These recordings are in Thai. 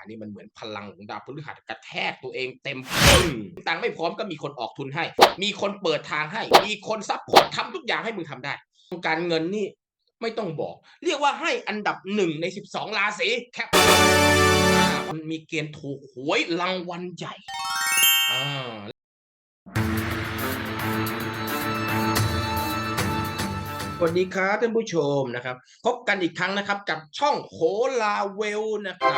อันนี้มันเหมือนพลังของดาวพฤหัสกระแทกตัวเองเต็มปึ้งตังไม่พร้อมก็มีคนออกทุนให้ มีคนเปิดทางให้ มีคนซัพพอร์ตทำทุกอย่างให้มึงทำได้ การเงินนี่ไม่ต้องบอก เรียกว่าให้อันดับหนึ่งใน 12 ราศีแคปอ่ามันมีเกณฑ์ถูกหวยรางวัลใหญ่อ่า สวัสดีครับท่านผู้ชมนะครับ พบกันอีกครั้งนะครับ กับช่องโหลาเวลนะครับ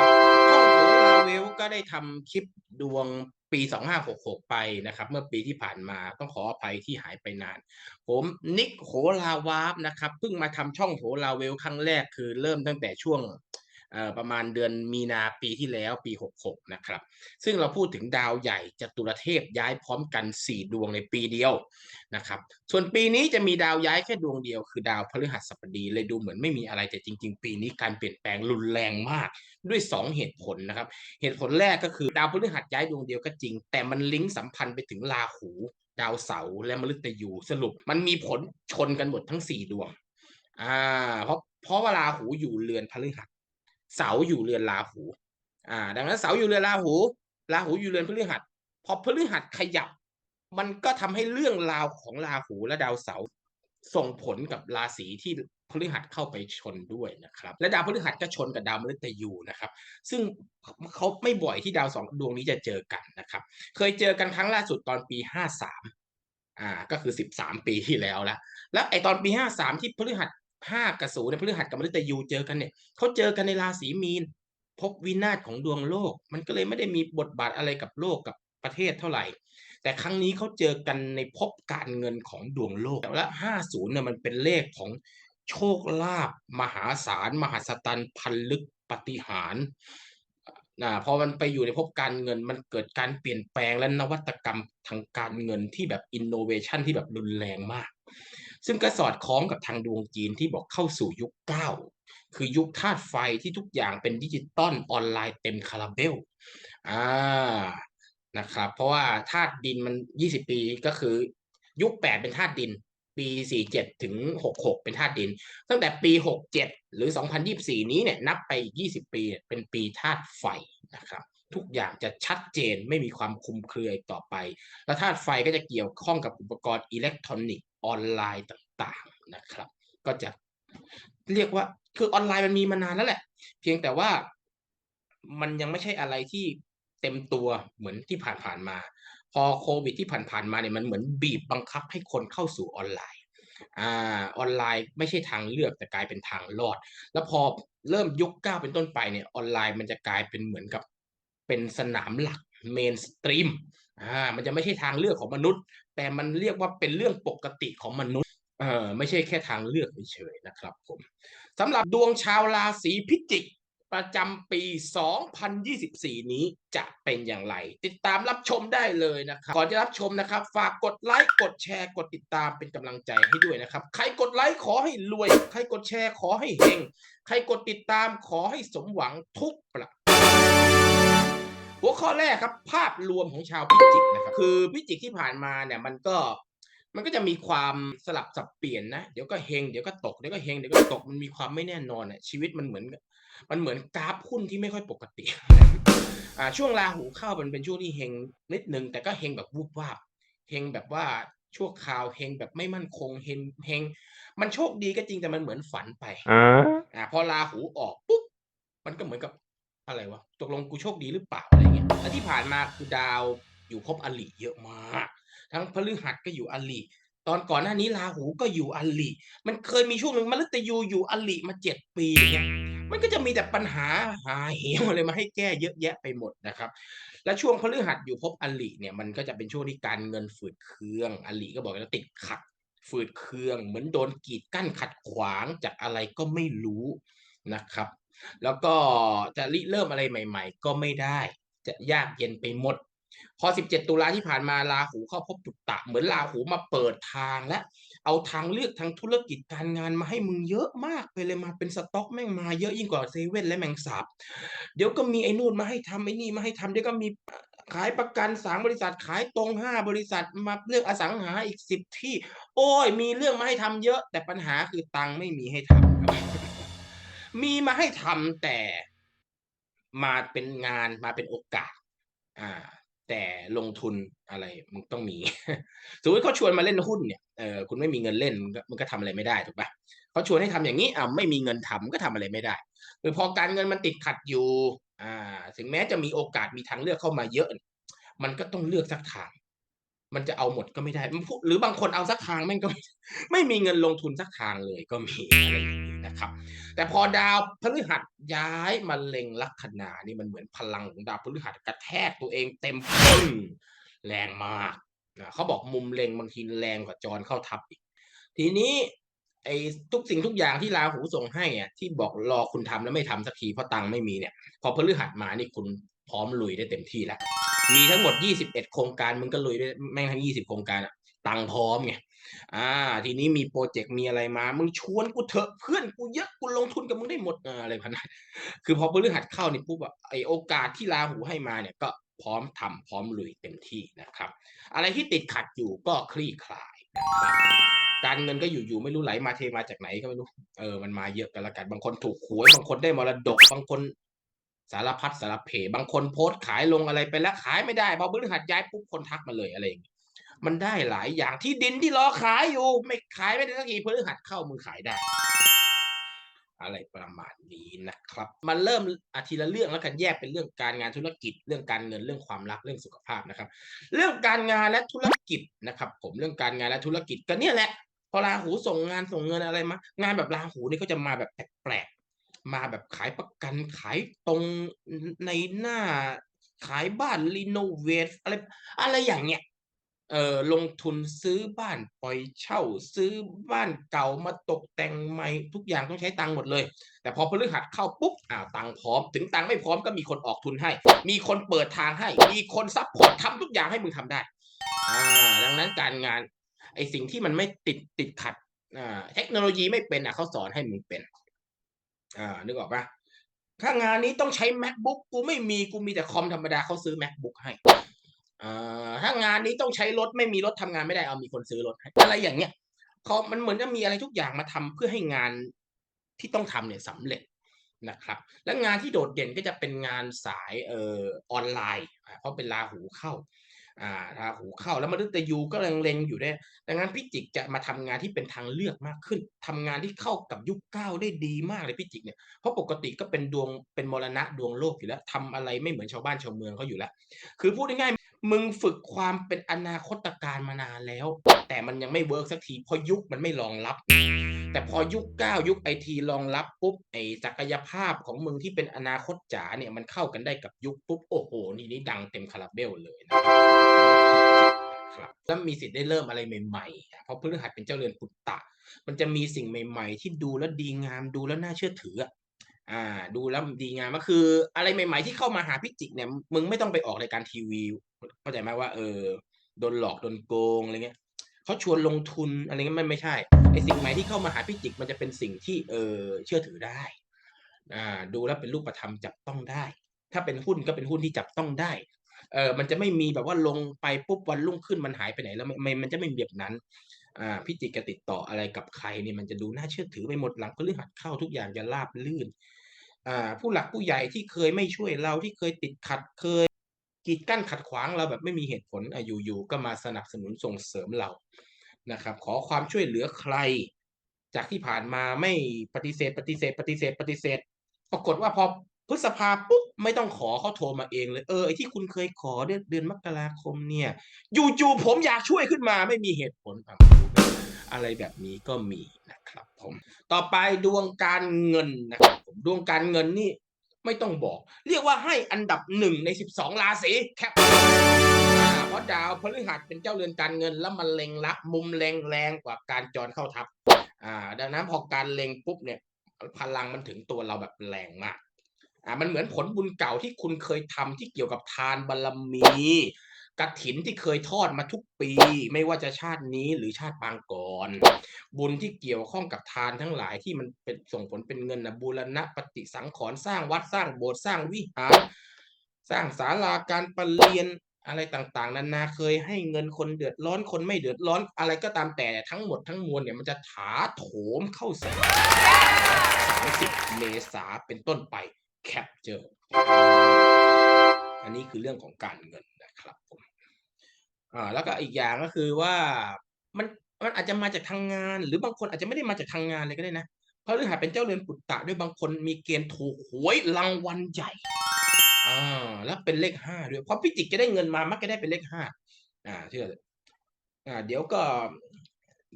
ช่องโหลาเวลก็ได้ทำคลิปดวงปี 2566 ไปนะครับ เมื่อปีที่ผ่านมาต้องขออภัยที่หายไปนาน ผมนิกโหลาวาฟนะครับเพิ่งมาทำช่องโหลาเวลครั้งแรกคือเริ่มตั้งแต่ช่วง ประมาณเดือนมีนาปีที่แล้วปี 66 นะครับ ซึ่งเราพูดถึงดาวใหญ่จตุรเทพย้ายพร้อมกัน 4 ดวงในปีเดียวนะครับ ส่วนปีนี้จะมีดาวย้ายแค่ดวงเดียว คือดาวพฤหัสบดีเลยดูเหมือนไม่มีอะไรแต่จริง ๆ ปีนี้การเปลี่ยนแปลงรุนแรงมากด้วย 2 เหตุผลนะครับ เหตุผลแรกก็คือดาวพฤหัสย้ายดวงเดียวก็จริง แต่มันลิงก์สัมพันธ์ไปถึงราหูดาวเสาร์และมฤตยูสรุป มันมีผลชนกันหมดทั้ง 4 ดวงอ่าเพราะเพราะว่าราหูอยู่เรือนพฤหัส เสาอยู่เรือนราหู อ่า ดังนั้นเสาอยู่เรือนราหู ราหูอยู่เรือนพฤหัส พอพฤหัสขยับ มันก็ทำให้เรื่องราวของราหูและดาวเสาร์ส่งผลกับราศีที่พฤหัสเข้าไปชนด้วยนะครับ และดาวพฤหัสก็ชนกับดาวมฤตยูนะครับ ซึ่งเขาไม่บ่อยที่ดาวสองดวงนี้จะเจอกันนะครับ เคยเจอกันครั้งล่าสุดตอนปีห้าสามอ่าก็คือสิบสามปีที่แล้วล้วแล้วไอตอนปีห้าสามที่พฤหัส ห้ากับศูนย์เนี่ยพฤหัสกับมฤตยูเจอกันเนี่ยเขาเจอกันในราศีมีน พบวินาศของดวงโลก มันก็เลยไม่ได้มีบทบาทอะไรกับโลกกับประเทศเท่าไหร่ แต่ครั้งนี้เขาเจอกันในภพการเงินของดวงโลกและ50เนี่ยมันเป็นเลขของโชคลาภมหาศาล มหาสตันพันลึกปฏิหารนะพอมันไปอยู่ในภพการเงินมันเกิดการเปลี่ยนแปลงและนวัตกรรมทางการเงินที่แบบอินโนเวชันที่แบบรุนแรงมาก ซึ่งก็สอดคล้องกับทางดวงจีนที่บอกเข้าสู่ยุคเก้าคือยุคธาตุไฟที่ทุกอย่างเป็นดิจิตอลออนไลน์เต็มคาราเบลอ่านะครับ เพราะว่าธาตุดินมัน 20 ปีก็คือ ยุค 8 เป็นธาตุดิน ปี 47 ถึง 66 เป็นธาตุดิน ตั้งแต่ปี 67 หรือ 2024 นี้เนี่ยนับไปอีก 20 ปีเป็นปีธาตุไฟนะครับทุกอย่างจะชัดเจนไม่มีความคลุมเครืออีกต่อไป และธาตุไฟก็จะเกี่ยวข้องกับอุปกรณ์อิเล็กทรอนิกส์ ออนไลน์ต่างๆนะครับ ก็จะเรียกว่าคือออนไลน์มันมีมานานแล้วแหละ เพียงแต่ว่ามันยังไม่ใช่อะไรที่เต็มตัวเหมือนที่ผ่านๆมา พอโควิดที่ผ่านๆมาเนี่ยมันเหมือนบีบบังคับให้คนเข้าสู่ออนไลน์อ่าออนไลน์ไม่ใช่ทางเลือกแต่กลายเป็นทางรอด แล้วพอเริ่มยุคเก้าเป็นต้นไปเนี่ยออนไลน์มันจะกลายเป็นเหมือนกับเป็นสนามหลักเมนสตรีม อ่ามันจะไม่ใช่ทางเลือกของมนุษย์ แต่มันเรียกว่าเป็นเรื่องปกติของมนุษย์เออไม่ใช่แค่ทางเลือกเฉยๆนะครับผมสำหรับดวงชาวราศีพิจิกประจำปี 2024 นี้จะเป็นอย่างไร ติดตามรับชมได้เลยนะครับก่อนจะรับชมนะครับ ฝากกดไลค์กดแชร์ กดติดตามเป็นกำลังใจให้ด้วยนะครับ ใครกดไลค์ขอให้รวย ใครกดแชร์ขอให้เฮงใครกดติดตามขอให้สมหวังทุกประ หัวข้อแรกครับภาพรวมของชาวพิจิกนะครับคือพิจิกที่ผ่านมาเนี่ยมันก็มันก็จะมีความสลับสับเปลี่ยนนะเดี๋ยวก็เฮงเดี๋ยวก็ตกเดี๋ยวก็เฮงเดี๋ยวก็ตกมันมีความไม่แน่นอนอะชีวิตมันเหมือน มันเหมือนกราฟหุ้นที่ไม่ค่อยปกติอ่าช่วงราหูเข้ามันเป็นช่วงที่เฮงนิดนึงแต่ก็เฮงแบบวูบวาบเฮงแบบว่าชั่วคราวเฮงแบบไม่มั่นคงเฮงเฮงมันโชคดีก็จริงแต่มันเหมือนฝันไปอ่าพอราหูออกปุ๊บมันก็เหมือนกับอะไรวะตกลงกูโชคดีหรือเปล่าอะไรเงี้ย แล้วที่ผ่านมาคือดาวอยู่ภพอลิเยอะมาก ทั้งพฤหัสก็อยู่อลิตอนก่อนหน้านี้ราหูก็อยู่อลิมันเคยมีช่วงหนึ่งมฤตยูอยู่อลิมาเจ็ดปีเนี่ยมันก็จะมีแต่ปัญหาหาเหวอะไรมาให้แก้เยอะแยะไปหมดนะครับ และช่วงพฤหัสอยู่ภพอลิเนี่ยมันก็จะเป็นช่วงที่การเงินฝืดเคืองอลิก็บอกแล้วติดขัดฝืดเคือง เหมือนโดนกีดกั้นขัดขวางจากอะไรก็ไม่รู้นะครับ แล้วก็จะริเริ่มอะไรใหม่ ๆ ก็ไม่ได้ จะยากเย็นไปหมด พอ 17 ตุลาที่ผ่านมาราหูเข้าพบจุดตะ เหมือนราหูมาเปิดทางและ เอาทางเลือกทางธุรกิจการงานมาให้มึงเยอะมากไปเลยมาเป็นสต็อกแม่งมาเยอะยิ่งกว่าเซเว่นและแมงสาบเดี๋ยวก็มีไอ้นู่นมาให้ทำไอ้นี่มาให้ทำเดี๋ยวก็มีขายประกันสามบริษัทขายตรงห้าบริษัทมาเรื่องอสังหาอีกสิบที่ โอ้ย มีเรื่องมาให้ทำเยอะ แต่ปัญหาคือตังค์ไม่มีให้ทำมีมาให้ทำแต่ มาเป็นงานมาเป็นโอกาส อ่า แต่ลงทุนอะไรมันต้องมีสมมติเขาชวนมาเล่นหุ้นเนี่ยเออคุณไม่มีเงินเล่นมันก็มันก็ทำอะไรไม่ได้ถูกปะเขาชวนให้ทำอย่างนี้อ่าไม่มีเงินทำก็ทำอะไรไม่ได้คือพอการเงินมันติดขัดอยู่ อ่า ถึงแม้จะมีโอกาสมีทางเลือกเข้ามาเยอะ มันก็ต้องเลือกสักทางมันจะเอาหมดก็ไม่ได้ หรือบางคนเอาสักทางแม่งก็ไม่มีเงินลงทุนสักทางเลยก็มีอะไรอย่าง นะครับ แต่พอดาวพฤหัสย้ายมาเล็งลัคนานี่มันเหมือนพลังของดาวพฤหัสกระแทกตัวเองเต็มปึ้งแรงมากนะเขาบอกมุมเล็งบางทีแรงกว่าจรเข้าทับอีก ทีนี้ไอ้ทุกสิ่งทุกอย่างที่ราหูส่งให้อะที่บอกรอคุณทำแล้วไม่ทำสักทีเพราะตังค์ไม่มีเนี่ยพอพฤหัสมานี่คุณพร้อมลุยได้เต็มที่แล้วมีทั้งหมด 21 โครงการมึงก็ลุยได้แม่งทั้ง 20 โครงการอะตังค์พร้อมไง อ่า ทีนี้มีโปรเจกต์มีอะไรมา มึงชวนกูเถอะเพื่อนกูเยอะกูลงทุนกับมึงได้หมดอ่าอะไรพันนั้นคือพอพฤหัสเข้านี่ปุ๊บอะไอโอกาสที่ราหูให้มาเนี่ยก็พร้อมทำพร้อมลุยเต็มที่นะครับ อะไรที่ติดขัดอยู่ก็คลี่คลายนะครับการเงินก็อยู่ๆไม่รู้ไหลมาเทมาจากไหนก็ไม่รู้เออมันมาเยอะกันละกันบางคนถูกหวยบางคนได้มรดกบางคนสารพัดสารเพบางคนโพสต์ขายลงอะไรไปแล้วขายไม่ได้พอพฤหัสย้ายปุ๊บคนทักมาเลยอะไรอย่างเงี้ย มันได้หลายอย่างที่ดินที่รอขายอยู่ ไม่ขายไม่ได้สักทีพฤหัสเข้ามึงขายได้ อะไรประมาณนี้นะครับ มันเริ่มอาทีละเรื่องแล้วกันแยกเป็นเรื่องการงานธุรกิจ เรื่องการเงินเรื่องความรักเรื่องสุขภาพนะครับ เรื่องการงานและธุรกิจนะครับ ผมเรื่องการงานและธุรกิจก็เนี่ยแหละพอราหูส่งงานส่งเงินอะไรมางานแบบราหูนี่เขาจะมาแบบแปลกๆมาแบบขายประกันขายตรงในหน้าขายบ้านรีโนเวทอะไรอะไรอย่างเงี้ย เอ่อลงทุนซื้อบ้านปล่อยเช่า ซื้อบ้านเก่ามาตกแต่งใหม่ทุกอย่างต้องใช้ตังค์หมดเลย แต่พอพฤหัสเข้าปุ๊บอ้าตังค์พร้อม ถึงตังค์ไม่พร้อมก็มีคนออกทุนให้ มีคนเปิดทางให้ มีคนซัพพอร์ตทำทุกอย่างให้มึงทำได้อ่าดังนั้นการงานไอสิ่งที่มันไม่ติดติดขัดอ่าเทคโนโลยีไม่เป็นอะเขาสอนให้มึงเป็นอ่านึกออกปะถ้างานนี้ต้องใช้ macbook กูไม่มีกูมีแต่คอมธรรมดาเขาซื้อ macbook ให้ ถ้างานนี้ต้องใช้รถไม่มีรถทำงานไม่ได้เอามีคนซื้อรถอะไรอย่างเงี้ยเขามันเหมือนจะมีอะไรทุกอย่างมาทำเพื่อให้งานที่ต้องทำเนี่ยสำเร็จนะครับ และงานที่โดดเด่นก็จะเป็นงานสายเอ่อออนไลน์เพราะเป็นราหูเข้าอ่าราหูเข้าแล้วมฤตยูก็เล็งๆอยู่ด้วยดังนั้นพิจิกจะมาทำงานที่เป็นทางเลือกมากขึ้นทำงานที่เข้ากับยุคเก้าได้ดีมากเลยพิจิกเนี่ยเพราะปกติก็เป็นดวงเป็นมรณะดวงโลกอยู่แล้วทำอะไรไม่เหมือนชาวบ้านชาวเมืองเขาอยู่แล้ว คือพูดง่าย มึงฝึกความเป็นอนาคตการมานานแล้ว แต่มันยังไม่เวิร์กสักทีเพราะยุคมันไม่รองรับ แต่พอยุคเก้ายุคไอทีรองรับปุ๊บไอศักยภาพของมึงที่เป็นอนาคตจ๋าเนี่ยมันเข้ากันได้กับยุคปุ๊บโอ้โห นี่นี่ดังเต็มคาราเบลเลยนะครับแล้วมีสิทธิ์ได้เริ่มอะไรใหม่ๆเพราะพฤหัสเป็นเจ้าเรือนปุตตะ มันจะมีสิ่งใหม่ ๆ ที่ดูแล้วดีงามดูแล้วน่าเชื่อถืออะอ่า ดูแล้วดีงามก็คือ อะไรใหม่ ๆ ที่เข้ามาหาพิจิกเนี่ย มึงไม่ต้องไปออกรายการทีวี เข้าใจไหมว่าเออโดนหลอกโดนโกงอะไรเงี้ยเขาชวนลงทุนอะไรเงี้ยมันไม่ใช่ไอสิ่งใหม่ที่เข้ามาหาพิจิกมันจะเป็นสิ่งที่เออเชื่อถือได้อ่าดูแล้วเป็นรูปธรรมจับต้องได้ ถ้าเป็นหุ้นก็เป็นหุ้นที่จับต้องได้เออมันจะไม่มีแบบว่าลงไปปุ๊บวันรุ่งขึ้นมันหายไปไหนแล้วไม่มันจะไม่มีแบบนั้นอ่าพิจิกจะติดต่ออะไรกับใครเนี่ยมันจะดูน่าเชื่อถือไปหมดหลังพฤหัสเข้าทุกอย่างจะราบลื่นอ่าผู้หลักผู้ใหญ่ที่เคยไม่ช่วยเราที่เคยติดขัดเคย กีดกั้นขัดขวางเราแบบไม่มีเหตุผลออยู่ๆก็มาสนับสนุนส่งเสริมเรานะครับ ขอความช่วยเหลือใคร จากที่ผ่านมาไม่ปฏิเสธ ปฏิเสธ ปฏิเสธ ปฏิเสธ ปรากฏว่าพอพฤษภาปุ๊บไม่ต้องขอเขาโทรมาเองเลยเออไอที่คุณเคยขอเดือนเดือนมกราคมเนี่ยอยู่ๆผมอยากช่วยขึ้นมาไม่มีเหตุผลอะไรแบบนี้ก็มีนะครับ ผม ต่อไปดวงการเงินนะครับผมดวงการเงินนี่ ไม่ต้องบอก เรียกว่าให้อันดับหนึ่งในสิบสองราศีแคปเพราะดาวพฤหัสเป็นเจ้าเรือนการเงินแล้วมันเล็งละมุมแรงแรงกว่าการจรเข้าทับอ่าดังนั้นพอการเล็งปุ๊บเนี่ยพลังมันถึงตัวเราแบบแรงมากอ่ามันเหมือนผลบุญเก่าที่คุณเคยทำที่เกี่ยวกับทานบารมี กระถินที่เคยทอดมาทุกปี ไม่ว่าจะชาตินี้หรือชาติปางก่อน บุญที่เกี่ยวข้องกับทานทั้งหลายที่มันเป็นส่งผลเป็นเงินนะบูรณะปฏิสังขรณ์สร้างวัดสร้างโบสถ์สร้างวิหารสร้างศาลาการประเรียนอะไรต่างๆ นานาเคยให้เงินคนเดือดร้อนคนไม่เดือดร้อน อะไรก็ตามแต่ทั้งหมดทั้งมวลเนี่ยมันจะถาโถมเข้าสู่30 เมษาเป็นต้นไป capture อันนี้คือเรื่องของการเงิน ครับผมอ่าแล้วก็อีกอย่างก็คือว่ามันมันอาจจะมาจากทางงาน หรือบางคนอาจจะไม่ได้มาจากทางงานเลยก็ได้นะเพราะเรื่องหาเป็นเจ้าเรือนปุตตะด้วยบางคนมีเกณฑ์ถูกหวยรางวัลใหญ่อ่าแล้วเป็นเลขห้าด้วยเพราะพิจิกจะได้เงินมามักจะได้เป็นเลขห้าอ่าเชื่ออ่า เดี๋ยวก็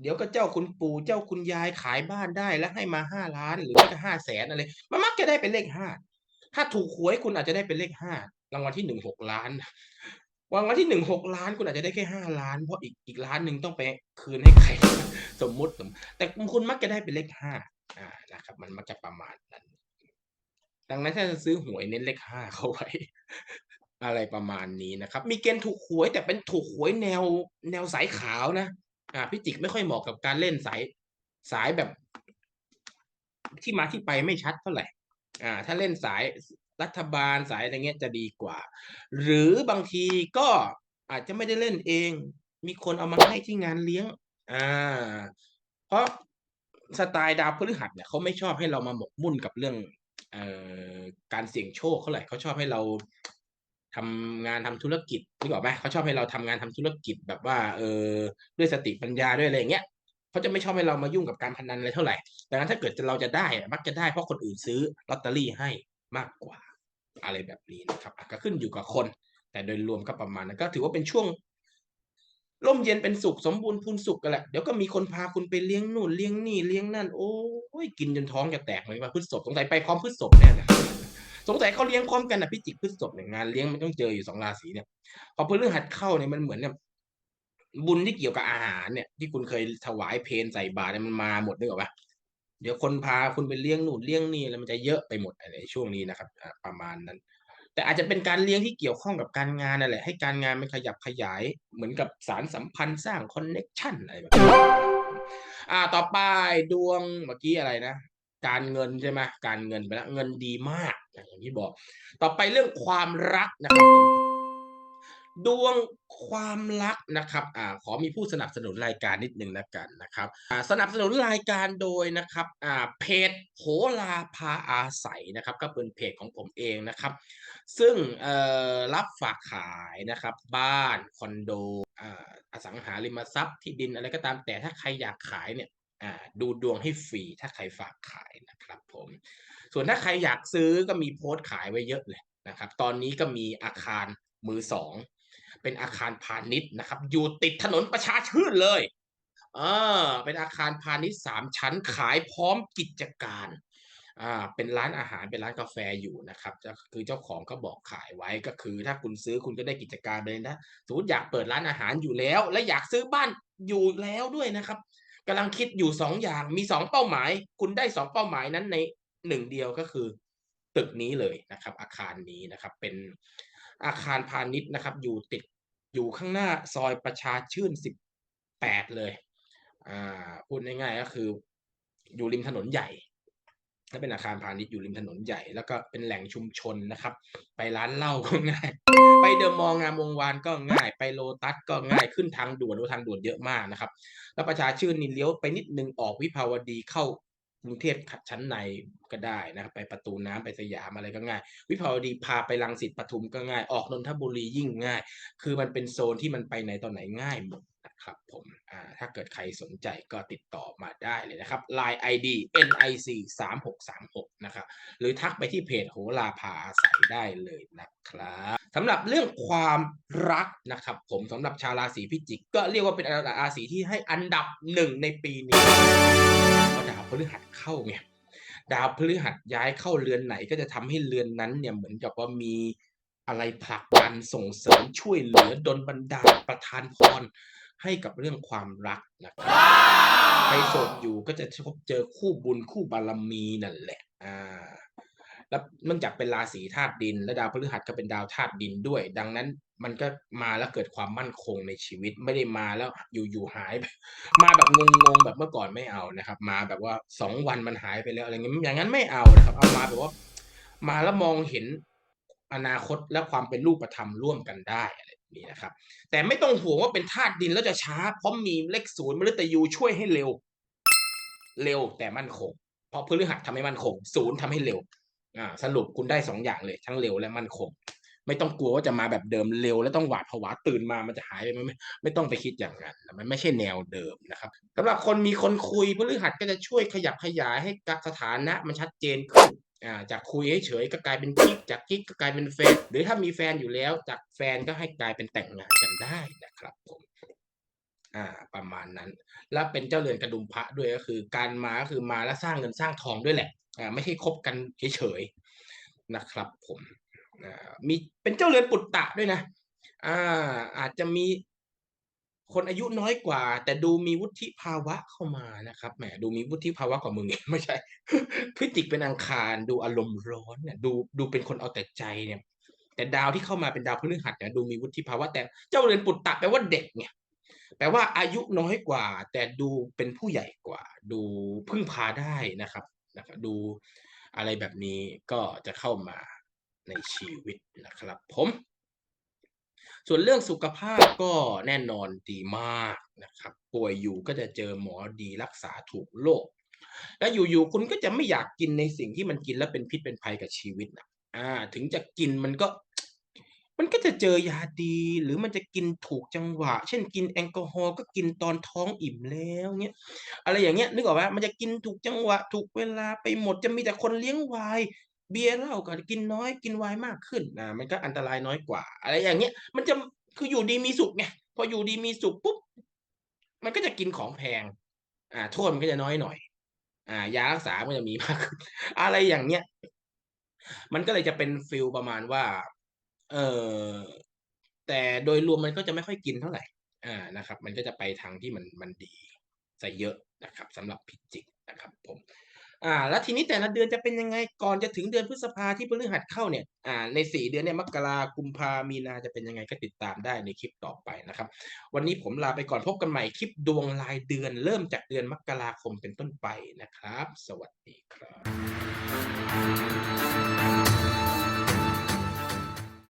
เดี๋ยวก็เจ้าคุณปู่เจ้าคุณยายขายบ้านได้แล้วให้มาห้าล้านหรือว่าจะห้าแสนอะไรมันมักจะได้เป็นเลขห้าถ้าถูกหวยคุณอาจจะได้เป็นเลขห้ารางวัลที่หนึ่งหกล้าน รางวัลที่หนึ่งหกล้านคุณอาจจะได้แค่ห้าล้าน เพราะอีกอีกล้านหนึ่งต้องไปคืนให้ใครสมมติแต่คุณมักจะได้เป็นเลขห้าอ่านะครับ มันมักจะประมาณนั้น ดังนั้นถ้าจะซื้อหวยเน้นเลขห้าเข้าไว้ อะไรประมาณนี้นะครับ มีเกณฑ์ถูกหวยแต่เป็นถูกหวยแนวแนวสายขาวนะอ่าพิจิกไม่ค่อยเหมาะกับการเล่นสายสายแบบ ที่มาที่ไปไม่ชัดเท่าไหร่อ่า ถ้าเล่นสาย รัฐบาลสายอะไรเงี้ยจะดีกว่า หรือบางทีก็อาจจะไม่ได้เล่นเอง มีคนเอามาให้ที่งานเลี้ยง อ่า เพราะสไตล์ดาวพฤหัสเนี่ยเขาไม่ชอบให้เรามาหมกมุ่นกับเรื่องเอ่อการเสี่ยงโชคเท่าไหร่เขาชอบให้เราทำงานทำธุรกิจนึกออกไหมเขาชอบให้เราทำงานทำธุรกิจแบบว่า เออด้วยสติปัญญาด้วยอะไรอย่างเงี้ยเขาจะไม่ชอบให้เรามายุ่งกับการพนันอะไรเท่าไหร่ดังนั้นถ้าเกิดเราจะได้มักจะได้เพราะคนอื่นซื้อลอตเตอรี่ให้มากกว่า อะไรแบบนี้นะครับก็ขึ้นอยู่กับคน แต่โดยรวมก็ประมาณนั้นก็ถือว่าเป็นช่วงร่มเย็นเป็นสุขสมบูรณ์พูนสุขกันแหละเดี๋ยวก็มีคนพาคุณไปเลี้ยงนู่นเลี้ยงนี่เลี้ยงนั่นโอ้ยกินจนท้องจะแตกเลยว่าพฤษภสงสัยไปพร้อมพฤษภแน่เลยสงสัยเขาเลี้ยงพร้อมกันนะพิจิกพฤษภเนี่ยงานเลี้ยงมันต้องเจออยู่สองราศีเนี่ยพอพฤหัสเข้าเนี่ยมันเหมือนเนี่ยบุญที่เกี่ยวกับอาหารเนี่ยที่คุณเคยถวายเพนใส่บาตรเนี่ยมันมาหมดนึกออกปะ เดี๋ยวคนพาคุณไปเลี้ยงนู่นเลี้ยงนี่แล้วมันจะเยอะไปหมดในช่วงนี้นะครับประมาณนั้น แต่อาจจะเป็นการเลี้ยงที่เกี่ยวข้องกับการงานนั่นแหละให้การงานมันขยับขยายเหมือนกับสารสัมพันธ์สร้างคอนเน็กชันอะไรแบบนี้อ่าต่อไปดวงเมื่อกี้อะไรนะการเงินใช่ไหมการเงินไปแล้วเงินดีมากอย่างที่บอก ต่อไปเรื่องความรักนะครับ ดวงความรักนะครับอ่าขอมีผู้สนับสนุนรายการนิดนึงแล้วกันนะครับอ่าสนับสนุนรายการโดยนะครับอ่าเพจโหราพาอาศัยนะครับ ก็เป็นเพจของผมเองนะครับ ซึ่งเอ่อรับฝากขายนะครับ บ้านคอนโดอ่าอสังหาริมทรัพย์ที่ดินอะไรก็ตามแต่ถ้าใครอยากขายเนี่ยอ่าดูดวงให้ฟรีถ้าใครฝากขายนะครับผม ส่วนถ้าใครอยากซื้อก็มีโพสต์ขายไว้เยอะเลยนะครับ ตอนนี้ก็มีอาคารมือสอง เป็นอาคารพาณิชย์นะครับ อยู่ติดถนนประชาชื่นเลยเออเป็นอาคารพาณิชย์สามชั้นขายพร้อมกิจการอ่าเป็นร้านอาหารเป็นร้านกาแฟอยู่นะครับคือเจ้าของก็บอกขายไว้ก็คือ ถ้าคุณซื้อคุณก็ได้กิจการไปเลยนะสมมติอยากเปิดร้านอาหารอยู่แล้ว และอยากซื้อบ้านอยู่แล้วด้วยนะครับกำลังคิดอยู่สองอย่างมีสองเป้าหมาย คุณได้สองเป้าหมายนั้นในหนึ่งเดียวก็คือ ตึกนี้เลยนะครับ อาคารนี้นะครับ เป็นอาคารพาณิชย์นะครับ อยู่ติด อยู่ข้างหน้าซอยประชาชื่นสิบแปดเลย อ่า พูดง่ายๆก็คือ อยู่ริมถนนใหญ่ถ้าเป็นอาคารพาณิชย์อยู่ริมถนนใหญ่ แล้วก็เป็นแหล่งชุมชนนะครับ ไปร้านเหล้าก็ง่าย ไปเดอะมองงามวงวานก็ง่าย ไปโลตัสก็ง่ายขึ้นทางด่วนทางด่วนเยอะมากนะครับ แล้วประชาชื่นนี่เลี้ยวไปนิดนึงออกวิภาวดีเข้า กรุงเทพชั้นในก็ได้นะครับ ไปประตูน้ำไปสยามอะไรก็ง่าย วิภาวดีพาไปลังสิตปทุมก็ง่าย ออกนนทบุรียิ่งง่าย คือมันเป็นโซนที่มันไปไหนตอนไหนง่ายหมดนะครับผมถ้าเกิดใครสนใจก็ติดต่อมาได้เลยนะครับ Line ID NIC 3 6 3 6นะครับหรือทักไปที่เพจโหราพาอาศัยได้เลยนะครับสำหรับเรื่องความรักนะครับผมสำหรับชาวราศีพิจิก ก็เรียกว่าเป็นราศีที่ให้อันดับหนึ่งในปีนี้ พฤหัสเข้าไงดาวพฤหัสย้ายเข้าเรือนไหนก็จะทำให้เรือนนั้นเนี่ยเหมือนกับว่ามีอะไรผลักดันส่งเสริมช่วยเหลือดลบันดาลประทานพรให้กับเรื่องความรักนะครับใครโสดอยู่ก็จะพบเจอคู่บุญคู่บารมีนั่นแหละอ่าแล้วเนื่องจากเป็นราศีธาตุดิน และดาวพฤหัสก็เป็นดาวธาตุดินด้วย ดังนั้น มันก็มาแล้วเกิดความมั่นคงในชีวิตไม่ได้มาแล้วอยู่ๆหาย มาแบบงงๆแบบเมื่อก่อนไม่เอานะครับ มาแบบว่าสองวันมันหายไปแล้วอะไรเงี้ยอย่างนั้นไม่เอานะครับ เอามาแบบว่า มาแล้วมองเห็นอนาคตและความเป็นรูปธรรมร่วมกันได้อะไรนี้นะครับ แต่ไม่ต้องห่วงว่าเป็นธาตุดินแล้วจะช้าเพราะมีเลขศูนย์มฤตยูช่วยให้เร็ว เร็วแต่มั่นคง เพราะพฤหัสทำให้มั่นคง ศูนย์ทำให้เร็ว อ่า สรุปคุณได้สองอย่างเลย ทั้งเร็วและมั่นคง ไม่ต้องกลัวว่าจะมาแบบเดิมเร็ว แล้วต้องหวาดผวาตื่นมามันจะหายไปไหมไม่ไม่ต้องไปคิดอย่างนั้นมันไม่ใช่แนวเดิมนะครับสำหรับคนมีคนคุยพฤหัสก็จะช่วยขยับขยายให้สถานะมันชัดเจนขึ้นจากคุยเฉยก็กลายเป็นกิ๊กจากกิ๊กก็กลายเป็นแฟน หรือถ้ามีแฟนอยู่แล้ว จากแฟนก็ให้กลายเป็นแต่งงานกันได้นะครับผมอ่าประมาณนั้น แล้วเป็นเจ้าเรือนกระดุมพระด้วยก็คือ การมาก็คือมาแล้วสร้างเงินสร้างทองด้วยแหละอ่าไม่ใช่คบกันเฉยๆนะครับผม มีเป็นเจ้าเรือนปุตตะด้วยนะอ่าอาจจะมีคนอายุน้อยกว่า แต่ดูมีวุฒิภาวะเข้ามานะครับแหมดูมีวุฒิภาวะกว่ามึงไม่ใช่พฤศจิกเป็นอังคาร ดูอารมณ์ร้อนเนี่ยดูดูเป็นคนเอาแต่ใจเนี่ย แต่ดาวที่เข้ามาเป็นดาวพฤหัสเนี่ยดูมีวุฒิภาวะแต่เจ้าเรือนปุตตะแปลว่าเด็กเนี่ยแปลว่าอายุน้อยกว่า แต่ดูเป็นผู้ใหญ่กว่า ดูพึ่งพาได้นะครับนะครับ ดูอะไรแบบนี้ก็จะเข้ามา ในชีวิตนะครับผม ส่วนเรื่องสุขภาพก็แน่นอนดีมากนะครับ ป่วยอยู่ก็จะเจอหมอดีรักษาถูกโรคแล้วอยู่ๆคุณก็จะไม่อยากกินในสิ่งที่มันกินแล้วเป็นพิษเป็นภัยกับชีวิตนะอ่า ถึงจะกินมันก็ มันก็จะเจอยาดี หรือมันจะกินถูกจังหวะ เช่นกินแอลกอฮอล์ก็กินตอนท้องอิ่มแล้วเงี้ยอะไรอย่างเงี้ยนึกออกไหมมันจะกินถูกจังหวะ ถูกเวลาไปหมดจะมีแต่คนเลี้ยงไวน์ เบียร์เหล้าก็กินน้อยกินไวน์มากขึ้นอ่ามันก็อันตรายน้อยกว่า อะไรอย่างเงี้ย มันจะคืออยู่ดีมีสุขไงพออยู่ดีมีสุขปุ๊บมันก็จะกินของแพง อ่า โทษมันก็จะน้อยหน่อย อ่ายารักษามันจะมีมากขึ้นอะไรอย่างเงี้ยมันก็เลยจะเป็นฟีลประมาณว่า เออแต่โดยรวมมันก็จะไม่ค่อยกินเท่าไหร่ อ่านะครับ มันก็จะไปทางที่มันมันดีซะเยอะนะครับสำหรับพิจิกนะครับ ผม อ่า แล้วทีนี้แต่ละเดือนจะเป็นยังไงก่อนจะถึงเดือนพฤษภาที่พฤหัสเข้าเนี่ย อ่า ในสี่เดือนเนี่ยมกรากุมภามีนาจะเป็นยังไงก็ติดตามได้ในคลิปต่อไปนะครับ วันนี้ผมลาไปก่อนพบกันใหม่คลิปดวงรายเดือน เริ่มจากเดือนมกราคมเป็นต้นไปนะครับ สวัสดีครับ